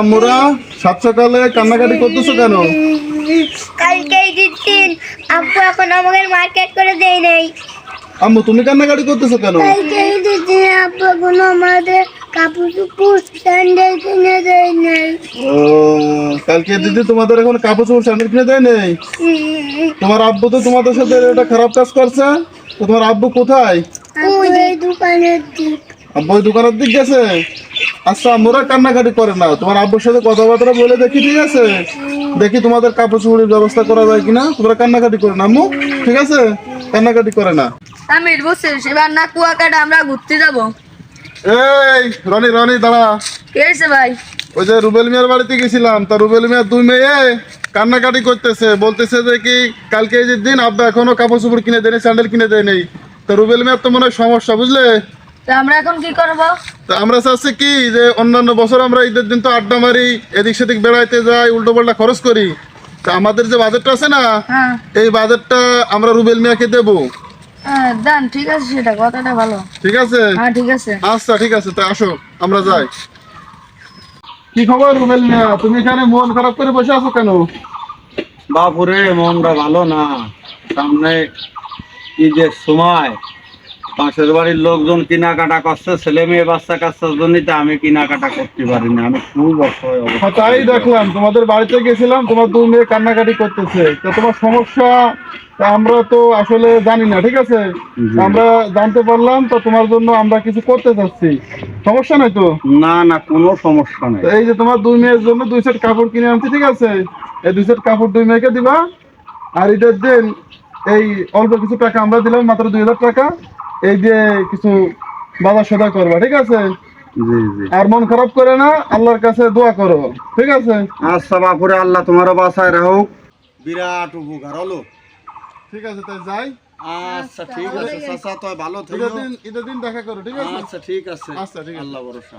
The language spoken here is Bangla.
আম্মুরা? সাত সকালে কান্নাকাটি করতেছো কেন? কালকে দিন আব্বু এখন আমাকে মার্কেট করে দেয় নাই। আম্মু তুমি কান্নাকাটি করতেছো কেন? কালকে দিন আব্বু কোনো আমাদের কাপড় স্যান্ডেল কিনে দেয় নাই। ও কালকে দিদি তোমাদের এখন কাপড় চোপড় স্যান্ডেল কিনে দেয় নেই? তোমার আব্বু তো তোমাদের সাথে এটা খারাপ কাজ করছে। তো তোমার আব্বু কোথায়? ওই দোকানের দিক। আব্বু ওই দোকানের দিক গেছে? আচ্ছা আম্মুরা কান্নাকাটি করে না। তোমার আব্বুর সাথে কথাবার্তা বলে দেখি ঠিক আছে? দেখি তোমাদের কাপড় চোপড়ের ব্যবস্থা করা যায় কিনা। তোমরা কান্নাকাটি করে না আম্মু। ঠিক আছে? কান্নাকাটি করে না। আমির বুঝছিস এবার না কুয়াকাটা আমরা ঘুরতে যাব। এই রনি রনি দাঁড়া। কে ভাই? ওই যে রুবেল মিয়ার বাড়িতে গেছিলাম। তা রুবেল মিয়ার দুই মেয়ে কান্নাকাটি করতেছে। বলতেছে যে কি কালকে যে দিন আব্বা এখনও কাপড় চোপড় কিনে দেয়নি স্যান্ডেল কিনে দেয় নেই তো রুবেল মিয়ার তো মনে হয় সমস্যা বুঝলে? তা আমরা এখন কি করব? তো আমরা চাচ্ছি কি যে অন্যান্য বছর আমরা ঈদের দিন তো আড্ডা মারি এদিক সেদিক বেড়াইতে যাই উল্টো পাল্টা খরচ করি। তা আমাদের যে বাজেটটা আছে না হ্যাঁ। এই বাজেটটা আমরা রুবেল মিয়াকে দেবো। হ্যাঁ ঠিক আছে সেটা কথাটা ভালো। ঠিক আছে? হ্যাঁ ঠিক আছে। আচ্ছা ঠিক আছে তা আসো আমরা যাই। কি খবর রুবেল মিয়া? তুমি এখানে মন খারাপ করে বসে আছো কেন? বাপুরে মনটা ভালো না। সামনে ঈদের সময় পাশের বাড়ির লোকজন কেনাকাটা করছে ছেলে মেয়ে বাচ্চা কাচ্চার জন্যই আমি কেনাকাটা করতে পারি না আমি খুব অসহায় হ্যাঁ, তাই দেখলাম তোমাদের বাড়িতে গেছিলাম তোমার দুই মেয়ে কান্নাকাটি করতেছে। তো তোমার সমস্যা আমরা তো আসলে জানি না ঠিক আছে? আমরা জানতে পারলাম তো তোমার জন্য আমরা কিছু করতে চাচ্ছি। সমস্যা নাই তো? না না কোনো সমস্যা নেই। এই যে তোমার দুই মেয়ের জন্য দুই সেট কাপড় কিনে আনছি ঠিক আছে? এই দুই সেট কাপড় দুই মেয়েকে দিবা আর ঈদের দিন এই অল্প কিছু টাকা আমরা দিলাম মাত্র দুই হাজার টাকা। এই দিয়ে কিছু বাজার সদা করবা ঠিক আছে? জি জি। আর মন খারাপ করে না আল্লাহর কাছে দোয়া করো ঠিক আছে? আচ্ছা বাপুরে আল্লাহ তোমারও বাসায় রাখুক। বিরাট উপকার হলো? ঠিক আছে তাই যাই। আচ্ছা ঠিক আছে চাচা তো ভালো ঈদের দিন ঈদের দিন দেখা করো ঠিক আছে? আচ্ছা ঠিক আছে। আচ্ছা ঠিক আছে। আল্লাহ ভরসা।